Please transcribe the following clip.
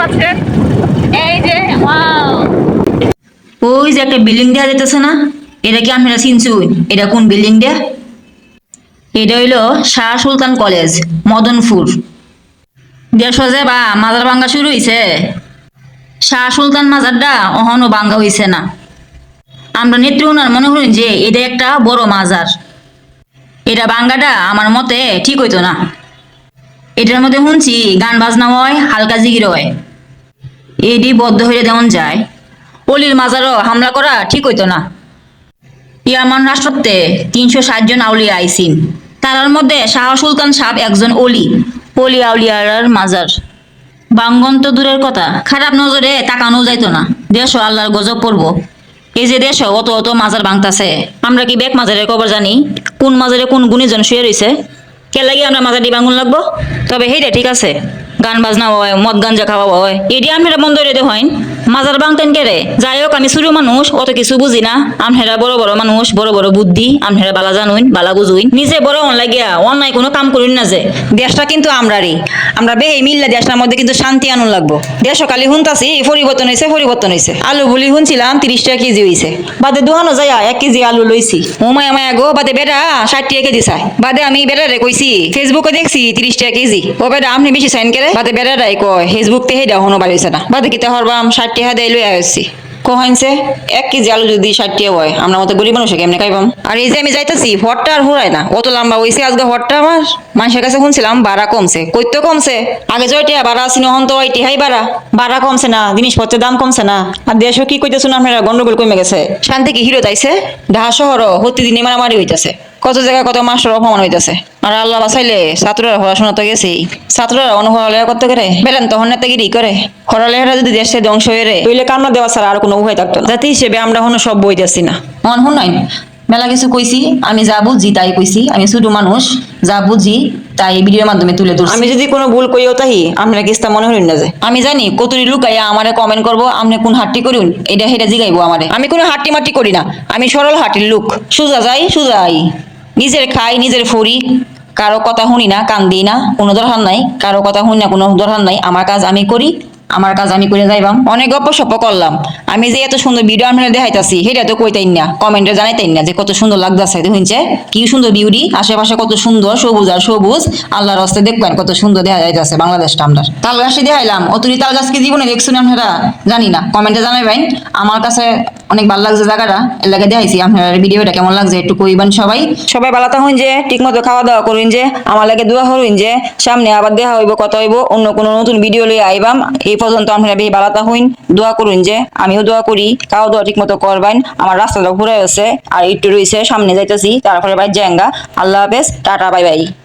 পাচ্ছেন। এই যে ওই যে একটা বিল্ডিং দেওয়া যেতেছে না, এটা কি আপনারা এটা কোন বিল্ডিং দেয়া? এটা হইল শাহ সুলতান কলেজ, মদনপুর। বা মাজার ভাঙ্গা শুরু হইছে। শাহ সুলতান মাজারটা অহনো ভাঙ্গা হইছে না। আমরা নেত্রকোনার মনে করি যে এটা একটা বড় মাজার। এটা ভাঙ্গাটা আমার মতে ঠিক হইতো না। এটার মধ্যে শুনছি, গান বাজনা হয়, হালকা জিগির হয়। এডি বদ্ধ হইলে যেমন যায়। অলির মাজারও হামলা করা ঠিক হইতো না। ইয়ামান রাষ্ট্রত্বে তিনশো ষাট জন আউলিয়া আইসিন। তার মধ্যে শাহ সুলতান সাহ একজন অলি অলি আউলিয়ার মাজার। বাঙ্গন তো দূরের কথা, খারাপ নজরে তাকানো যাইতো না। দেশ আল্লাহর গজব পড়ব। এই যে দেশ অত অত মাজার ভাঙতাছে। আমরা কি বেক মাজারের খবর জানি? কোন মাজারে কোন গুণীজন শুয়ে রইছে? কে লাগি আমরা মাজারটি ভাঙুন লাগবো? তবে হেইটা ঠিক আছে। গান বাজনা হয়, মদ গাঞ্জা খাওয়া হয়। এটি আপনারা রেদে হয়। মাজার ভাঙতেন কেরে যাই হোক, আমি ছোট মানুষ, অত কিছু বুঝি না। আমহেরা বড় বড় মানুষ, বড় বড় বুদ্ধি, আমহেরা বালা জানুন বালা বুঝুইন। নিজে বড় অন লাগিয়া, অন্যায় কোনো কাম করুন না যে। দেশটা কিন্তু আমরারই। আমরা বেহে মিললে দেশটার মধ্যে কিন্তু শান্তি আনুন লাগবো। দেশ কালি শুনতাছি পরিবর্তন হয়েছে পরিবর্তন হয়েছে আলু বলি শুনছিলাম তিরিশ টাকা কেজি হয়েছে বাদে দুহানো যায় এক কেজি আলু লইছি। মোমাই আমায় গো, বাদে বেটা ষাট টাকা কেজি চাই। বাদে আমি বেটারে কইছি, ফেসবুকে দেখছি তিরিশ টাকা কেজি। ও বেটা, আপনি বেশি সাইন করে বাদে বেটারাই কয়, ফেসবুক তে হেডা হনো বাড়িছে না। বাদে কিতা হরবাম, ষাট টাকা দিয়ে লই আসছি। কহাইনছে এক কেজি আলু যদি ষাট টাকা হয় আমরা মতো গরিব মানুষ কেমনে খাইবাম? আর এই যে আমি যাইতাছি, হটটা আর হুরাই না, অত লম্বা হয়েছে আজকে হটটা আমার। মানুষের কাছে শুনছিলাম ভাড়া কমছে। কইতো কমছে? আগে জয় টিয়া ভাড়া আসিন হন তো টিহাই ভাড়া ভাড়া কমছে না, জিনিসপত্রের দাম কমছে না। আর দেশ কি কইতেছো না, আপনারা গন্ডগোল কমে গেছে। শান্তি কি হিরো তাইছে ঢাকা শহর প্রতিদিনই মারামারি হইতাছে। কত জায়গায় কত মাস্টার অপমান হইতেছে? আর আল্লাহ বাসাইলে ছাত্ররা পড়াশোনা তো গেছেই। ছাত্ররা অনুপড়ালেখা করতে করে বেলেন তখন নেতাগিরি করে। পড়ালেখাটা যদি দেশে ধ্বংস হয়ে রে তৈলে কান্না দেওয়া ছাড়া আর কোনো উপায় থাকতো না। জাতি হিসেবে আমরা হনো সব বই বইতেছি না। মন শুনাই মেলা কিছু কইছি আমি যা বুঝি তাই কইছি। আমি শুধু মানুষ যা বুঝি তাই ভিডিওর মাধ্যমে তুলে ধরছি। আমি যদি কোনো ভুল করিও তাহি আপনারা কিস্তা মনে হইন না যে। আমি জানি কতুরি লুকাইয়া আমারে কমেন্ট করব আপনি কোন হাটটি করুন এটা হেটা জিগাইবো আমারে। আমি কোনো হাট্টি মাটি করি না আমি সরল হাটির লুক। সোজা যাই সোজা আই। নিজের খাই, নিজের ফরি, কারও কথা শুনি না, কান দিই না, কোনো দরকার নাই, কারও কথা শুনি না, কোনো দরকার নাই, আমার কাজ আমি করি, আমার কাজ আমি করে যাইবাম। অনেক গপ্প সপ করলাম। আমি যে এত সুন্দর ভিডিও আমি দেখাইতাছি, সেটা তো কইতাই না, কমেন্টে জানাইতাই না যে কত সুন্দর লাগতেছে শুনছে কি সুন্দর বিউটি আশেপাশে কত সুন্দর সবুজ আর সবুজ, আল্লাহর হস্তে দেখবেন কত সুন্দর দেখা যাইতেছে বাংলাদেশটা আমরা। তাল গাছটি দেখাইলাম, অতুরি তাল গাছ কি জীবনে দেখছুন আপনারা? জানি না, কমেন্টে জানাইবেন। আমার কাছে অনেক ভালো লাগছে জায়গাটা, এর লাগে দেখাইছি আপনার ভিডিওটা কেমন লাগছে একটু কইবেন সবাই। সবাই ভালো থাকুন যে, ঠিকমতো খাওয়া দাওয়া করুন যে, আমার লাগে দোয়া করুন যে, সামনে আবার দেখা হইব, কথা হইব, অন্য কোনো নতুন ভিডিও লইয়া আইবাম। এই পর্যন্ত আপনারা বেশি ভালো থাকুন, দোয়া করুন যে, আমিও দোয়া করি, খাওয়া দাওয়া ঠিকমতো করবেন, আমার রাস্তাটা ঘুরে আছে আর একটু রয়েছে সামনে যাইতেছি, তারপরে বাইর জায়গা আল্লাহ হাফেজ, টাটা, বাই বাই।